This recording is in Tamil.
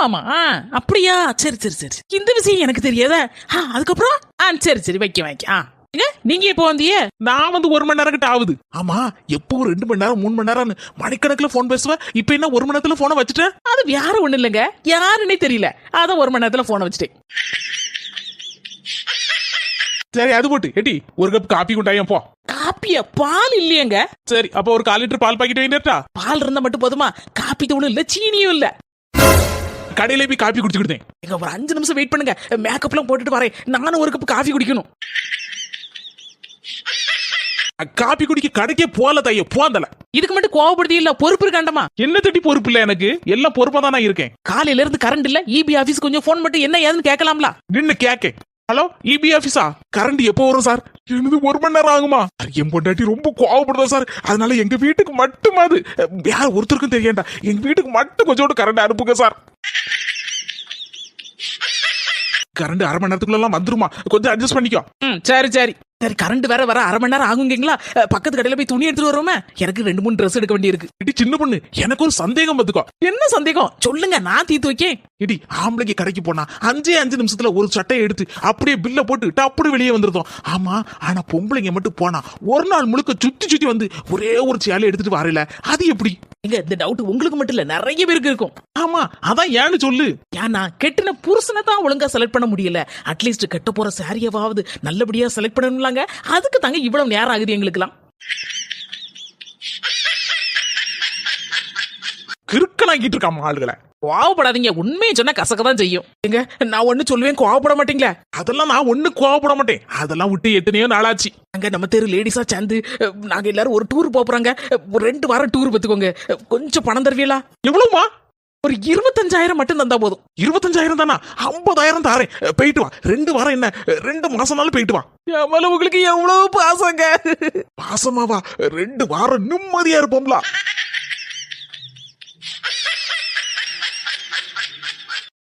ஆமாமா. ஆ, அப்படியா? சரி சரி சரி. இந்த விஷயம் எனக்கு தெரியாதா? ஆ, அதுக்கப்புறம்? ஆ சரி சரி வைக்க வைக்க. ஆ. நீங்க எப்போ வந்தீங்க? நான் வந்து ஒரு மணி நேரம் கிட்ட ஆகுது. ஆமா எப்போ ரெண்டு மணி நேரம் மூணு மணி நேரம் மணிக்கணக்கில் போன் பேசுவேன் இப்போ என்ன ஒரு மணி நேரத்துல போனை வச்சுட்டேன் அது வேற ஒண்ணு இல்லைங்க. யாருன்னே தெரியல. அதான் ஒரு மணி நேரத்துல போனை வச்சுட்டேன். சரி அது போட்டு. எட்டி ஒரு கப் காப்பி கொண்டாயும் போ. காப்பியா? பால் இல்லையேங்க. சரி அப்போ ஒரு கால் லிட்டர் பால் பாக்கெட் வேண்டிட்டா பால் இருந்தா மட்டும் போதுமா? காப்பி தூளும் இல்ல சீனியும் இல்ல. கடையில போய் காப்பி குடிச்சுக்கிட்டேன் எங்க ஒரு அஞ்சு நிமிஷம் வெயிட் பண்ணுங்க. மேக்கப் எல்லாம் போட்டுட்டு வரேன். நானும் ஒரு கப் காஃபி குடிக்கணும். காப்பி குடிக்க கடைக்கே போல தைய போந்தல இதுக்கு மட்டும் கோவப்படுத்தி இல்ல பொறுப்பு இருக்காண்டமா என்ன தட்டி பொறுப்பு இல்ல எனக்கு? எல்லாம் பொறுப்பா தான் இருக்கேன். காலையில இருந்து கரண்ட் இல்ல இபி ஆபீஸ் கொஞ்சம் ஃபோன் மட்டும் என்ன ஏதுன்னு கேட்கலாம்ல. நின்னு கேக்க ஹலோ இபி ஆபீஸா கரண்ட் எப்போ வரும் சார்? எனது ஒரு மணி நேரம் ஆகுமா? என் பொண்டாட்டி ரொம்ப கோவப்படுதா சார்? அதனால எங்க வீட்டுக்கு மட்டுமாது யார் ஒருத்தருக்கும் தெரியண்டா. எங்க வீட்டுக்கு மட்டும் கொஞ்சோண்டு கரண்ட் அனுப்புங்க சார். கரண்ட் அரை மணி நேரத்துக்குள்ள எல்லாம் வந்துருமா? கொஞ்சம் அட்ஜஸ்ட் பண்ணிக்கோ. ம் சரி சரி. சரி கரண்ட் வேற வர அரை மணி நேரம் ஆகுங்கங்களா? பக்கத்து கடையில போய் துணி எடுத்துட்டு வரோமே எனக்கு ரெண்டு மூணு ட்ரெஸ் எடுக்க வேண்டியிருக்கு. இடி சின்ன பொண்ணு எனக்கு ஒரு சந்தேகம் பார்த்துக்கோ என்ன சந்தேகம்? சொல்லுங்க நான் தீர்த்து வைக்கேன். இடி ஆம்பளைக்கு கடைக்கு போனா அஞ்சே அஞ்சு நிமிஷத்துல ஒரு சட்டையை எடுத்து அப்படியே பில்ல போட்டு டப்புனு வெளியே வந்துருந்தோம் ஆமா ஆனா பொம்பளைங்க மட்டும் போனா ஒரு நாள் முழுக்க சுத்தி சுத்தி வந்து ஒரே ஒரு சேலை எடுத்துட்டு வரல. அது எப்படி? எங்க இந்த டவுட் உங்களுக்கு மட்டும் இல்ல நிறைய பேருக்கு இருக்கும். ஆமா அதான் ஏன்னு சொல்லு. ஏன்னா கெட்டின புருஷனை தான் ஒழுங்கா செலக்ட் பண்ண முடியல. அட்லீஸ்ட் கெட்ட போற சாரியவாவது நல்லபடியா செலக்ட் பண்ணணும்லாங்க. அதுக்கு தாங்க இவ்வளவு நேரம் ஆகுது எங்களுக்குலாம் கிறுக்கலாக்கிட்டு இருக்காம ஆளுகளை. கோவப்படாதீங்க. உண்மையை சொன்னா கசக்க தான் செய்யும். எங்க நான் ஒண்ணு சொல்லுவேன் கோவப்பட மாட்டீங்களா? அதெல்லாம் நான் ஒண்ணு கோவப்பட மாட்டேன். அதெல்லாம் விட்டு எத்தனையோ நாளாச்சு. அங்க நம்ம தெரு லேடிஸா சேர்ந்து நாங்க எல்லாரும் ஒரு டூர் போறோங்க. ரெண்டு வாரம் டூர் பத்துக்கோங்க. கொஞ்சம் பணம் தருவீங்களா? எவ்வளவுமா? ஒரு இருபத்தஞ்சாயிரம் மட்டும் தந்தா போதும். இருபத்தஞ்சாயிரம் தானா? ஐம்பதாயிரம் தாரேன். போயிட்டு வா. ரெண்டு வாரம் என்ன? ரெண்டு மாசம்னாலும் போயிட்டு வா. எவ்வளவு உங்களுக்கு? எவ்வளவு பாசங்க. பாசமாவா? ரெண்டு வாரம் நிம்மதியா இருப்போம்ல.